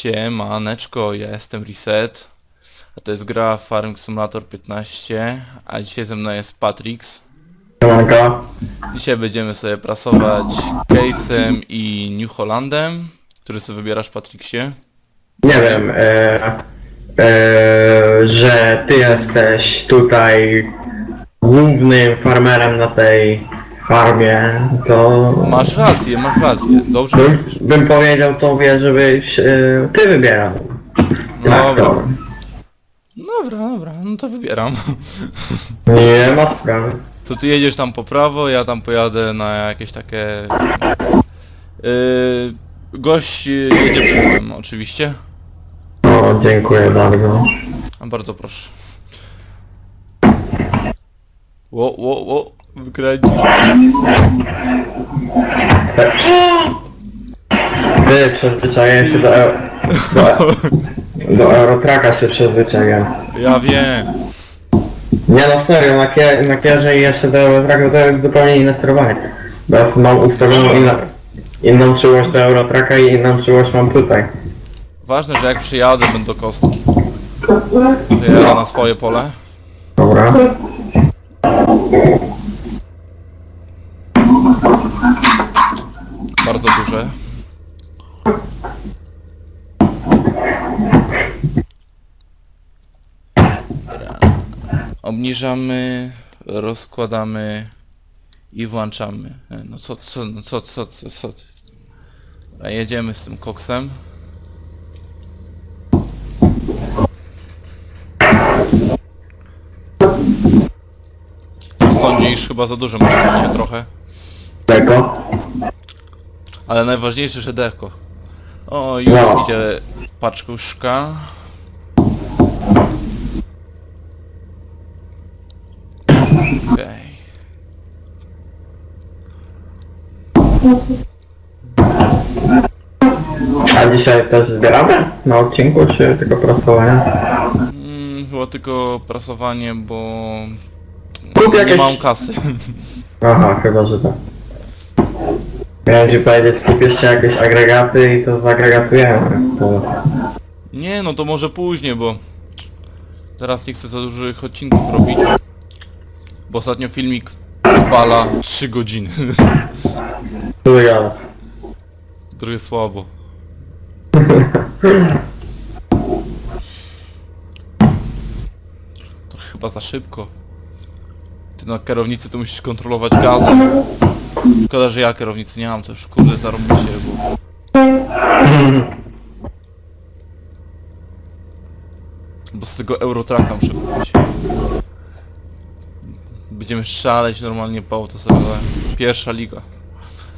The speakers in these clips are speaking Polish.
Siemaneczko, ja jestem Reset, a to jest gra Farming Simulator 15, a dzisiaj ze mną jest Patrix. Siemanko. Dzisiaj będziemy sobie prasować Case'em i New Hollandem, który sobie wybierasz Patrixie. Nie wiem, e, e, że ty jesteś tutaj głównym farmerem na tej farmie, to Masz rację, masz rację, dobrze bym, mówisz. bym powiedział tobie, żebyś e, ty wybierał. Dobra, Traktor. dobra, dobra, no to wybieram. Nie ma sprawy. To ty jedziesz tam po prawo, ja tam pojadę na jakieś takie... Yy, gość jedzie przodem, oczywiście. O, dziękuję bardzo. A bardzo proszę. Ło, ło, ło, wykręcisz. Se- Ty przyzwyczaiłem się do, eu- do, do Eurotraka się przyzwyczaiłem. Ja wiem. Nie no serio, na, kie, na kierze i jeszcze do Eurotracka to jest zupełnie inne sterowanie. Teraz mam ustawioną inną, inną czułość do Eurotracka i inną czułość mam tutaj. Ważne, że jak przyjadę będą kostki. To ja na swoje pole. Dobra. Bardzo duże. Dobra. Obniżamy, rozkładamy i włączamy. No co, co, no co, co, co, co? Dobra, jedziemy z tym koksem. Sądzisz? Chyba za duże maszyny, nie? Trochę. Tego. Ale najważniejsze, że deko. O, już No. idzie paczkuszka. Okej. A dzisiaj też zbieramy? Na odcinku czy tylko prasowania? Mm, chyba tylko prasowanie, bo... Kup Nie jakieś... mam kasy. Aha, chyba że tak. Miałem ci powiedzieć, kup jeszcze jakieś agregaty i to zagregatujemy. To... Nie, no to może później, bo... Teraz nie chcę za dużych odcinków robić. Bo ostatnio filmik spala 3 godziny. Tu ja. Trochę słabo. Trochę chyba za szybko. Ty na kierownicy to musisz kontrolować gazem. Szkoda, że ja kierownicy nie mam, to już kurde zarobię się, bo... Bo z tego Eurotraka muszę kupić. Będziemy szaleć normalnie po to sobie. Pierwsza liga.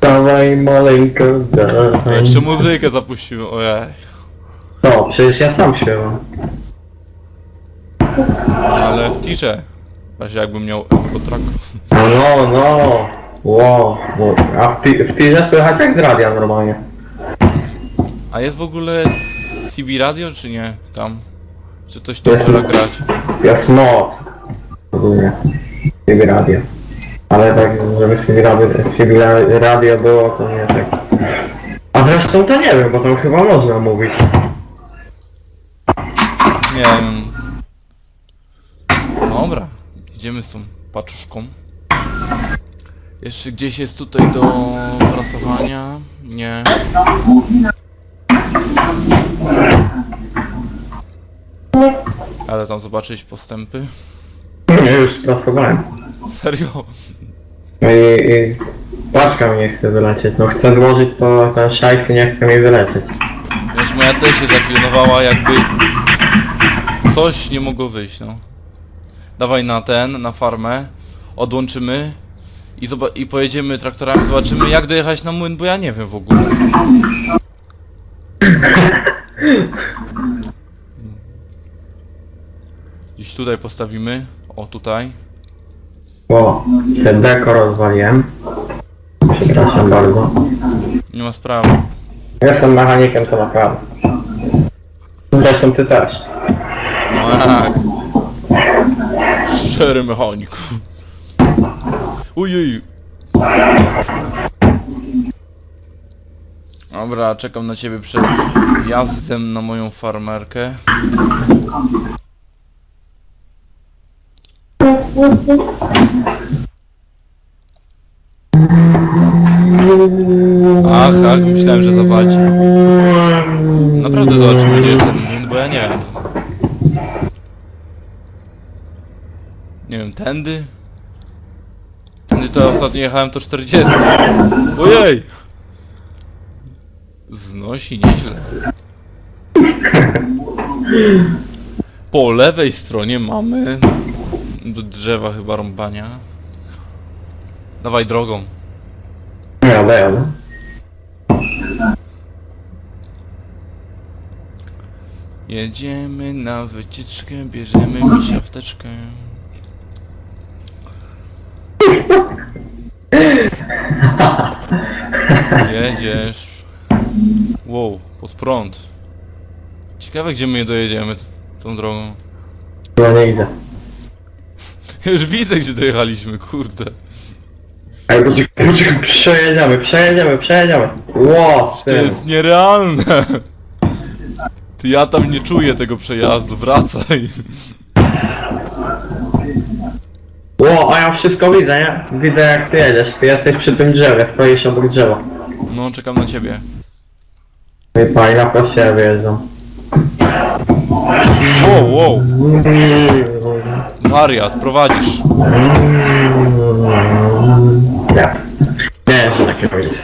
Dawaj maleńko, dawaj. jeszcze muzykę zapuścimy, ojej. No, przecież ja sam śpiewam. Ale w tirze. Właśnie jakbym miał Eurotrack. No, no, no. Wow, wow. A w, ti- w tirze słychać jak z radia normalnie. A jest w ogóle CB Radio czy nie? Tam? Czy coś tu może grać? Jest. Ogólnie. CB radio. Ale tak, żeby CB radio, ra- radio było, to nie tak. A zresztą to nie wiem, bo tam chyba można mówić. Nie wiem. Dobra, idziemy z tą paczuszką. Jeszcze gdzieś jest tutaj do prasowania? Nie. Ale tam zobaczyć postępy. Nie, już pracowałem. Serio? No i, i paczka mi nie chce wylecieć. No chcę złożyć, to ten szajs nie chce mi wylecieć. Wiesz, moja też się zaklinowała jakby coś nie mogło wyjść, no. Dawaj na ten, na farmę, odłączymy i, zoba- i pojedziemy traktorami, zobaczymy jak dojechać na młyn, bo ja nie wiem w ogóle. Gdzieś tutaj postawimy, o tutaj. O, się deko rozwaliłem. Przepraszam bardzo. Nie ma sprawy. Jestem mechanikiem, to naprawdę. Zresztą ty też. No jak? Szczery mechanik. Ojej. Dobra, czekam na ciebie przed jazdem na moją farmerkę. Ach, ach, myślałem, że zobaczy. Naprawdę zobaczymy, gdzie jest ten młyn, bo ja nie wiem. Nie wiem, tędy? Tędy to ostatnio jechałem to 40. Ojej! Znosi nieźle. Po lewej stronie mamy do drzewa chyba rąbania. Dawaj drogą. Jadę, jadę. Jedziemy na wycieczkę, bierzemy misia w teczkę. Jedziesz. Wow, pod prąd. Ciekawe gdzie my dojedziemy t- tą drogą. No nie idę. Już widzę gdzie dojechaliśmy, kurde. Ej, poczekaj, poczekaj, przejedziemy, przejedziemy, przejedziemy. Ło, To jest nierealne. Ty ja tam nie czuję tego przejazdu, wracaj. Ło, a ja wszystko widzę, nie? Widzę jak ty jedziesz, ty jesteś przy tym drzewie, stoisz obok drzewa. No, czekam na ciebie. No i pani na proście wyjeżdżam. Wow, wow. Wariat, prowadzisz. Nie. Nie, takie powiedzieć.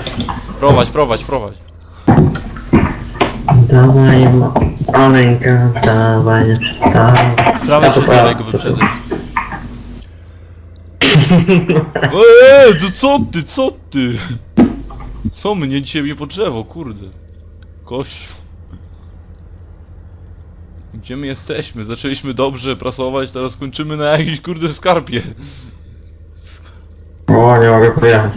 Prowadź, prowadź, prowadź. Dawaj, maleńka, dawaj, dawaj. Sprawę czy dalej go wyprzedzę. Eee, to co ty, co ty? Co mnie dzisiaj mnie po drzewo, kurde. Kościół. Gdzie my jesteśmy? Zaczęliśmy dobrze prasować, teraz kończymy na jakiejś kurde skarpie. O, nie mogę pojechać.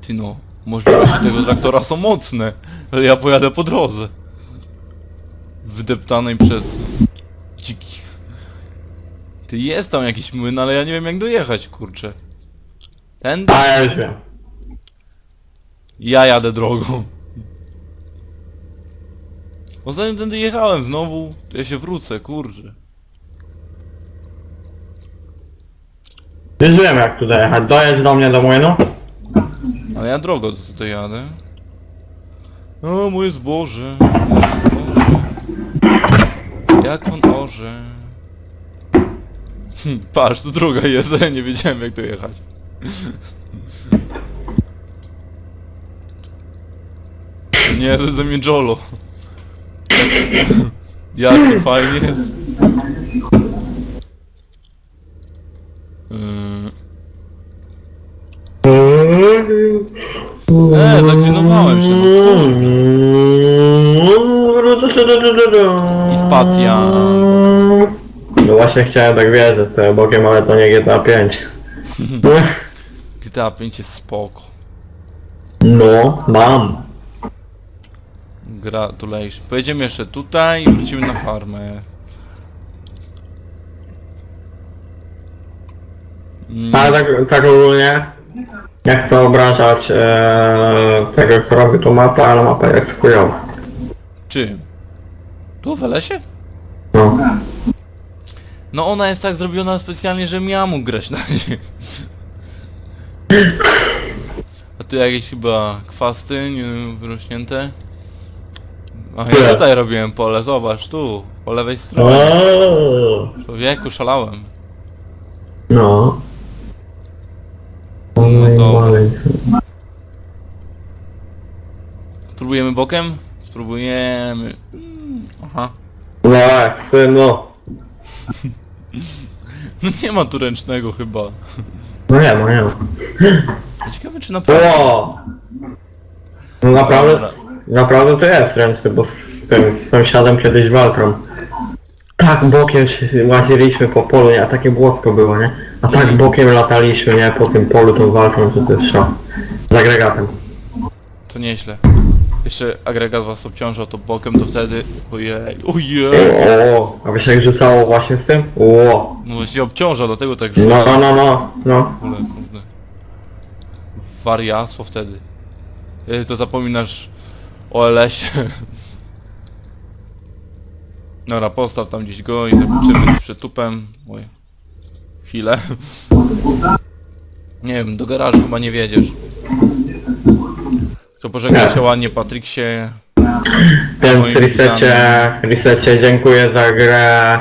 Ty no, możliwości tego traktora są mocne, ale ja pojadę po drodze. Wydeptanej przez dziki. Ty jest tam jakiś młyn, ale ja nie wiem jak dojechać, kurczę. Ten? A, ja już wiem. Ja jadę drogą. Ostatnio tędy jechałem znowu, to ja się wrócę, kurczę. Już wiem jak tu dojechać. Dojedź do mnie do młynu. Ale ja drogą tutaj jadę. O, moje zboże, moje zboże. Jak on orze. Hm, Patrz, tu droga jest, a ja nie wiedziałem jak dojechać. Nie, to jest ze mnie Jolo. Jak to fajnie jest. Yy, E, zaklinowałem się, no I spacja. No właśnie chciałem tak wierzyć sobie bokiem, ale to nie GTA 5. GTA 5 jest spoko. No, mam. Gratulation. Pojedziemy jeszcze tutaj i wrócimy na farmę. Mm, Ale tak, tak ogólnie, nie chcę obrażać e, tego, kto robi tą mapę, ale mapa jest chujowa. czym? Tu w lesie? No. No ona jest tak zrobiona specjalnie, żebym ja mógł grać na niej. A tu jakieś chyba kwasty nie wyrośnięte. A ja Nie. tutaj robiłem pole, zobacz tu, po lewej stronie. O, Człowieku, szalałem. No. No to- dalej. Spróbujemy bokiem? Spróbujemy. Mm, Aha. No, synu. No nie ma tu ręcznego chyba. No nie ma, nie Ciekawe czy naprawdę... O! No naprawdę. Naprawdę to jest ręczny, bo z tym z sąsiadem kiedyś walką. Tak bokiem się łaziliśmy po polu, nie? A takie błosko było, nie? A tak bokiem lataliśmy, nie? Po tym polu tą walką, że to jest szok. Z agregatem. To nieźle. Jeszcze agregat was obciążał to bokiem, to wtedy... Ojej, ojej. O, a wy się jak rzucało właśnie z tym? O, No właśnie obciąża, dlatego tak no, rzuca. no, no, no. Kurde, kurde. wariactwo wtedy. Yy, To zapominasz o LS-ie. Dobra, postaw tam gdzieś go i zakończymy z przytupem. Oj. Chwilę. Nie wiem, do garażu chyba nie wiedziesz. To pożegnaj się ładnie Patryksie. Więc Moim resecie, resecie dziękuję za grę.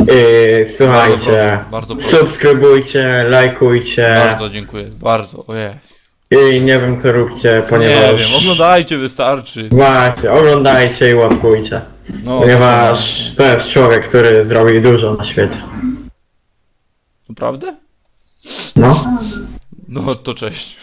I słuchajcie, proszę, bardzo proszę. subskrybujcie, lajkujcie Bardzo dziękuję, bardzo, ojej. I nie wiem co róbcie, Nie ponieważ wiem, oglądajcie, wystarczy. właśnie, oglądajcie i łapkujcie. No, Ponieważ to jest człowiek, który zrobi dużo na świecie. Naprawdę? No. No to cześć.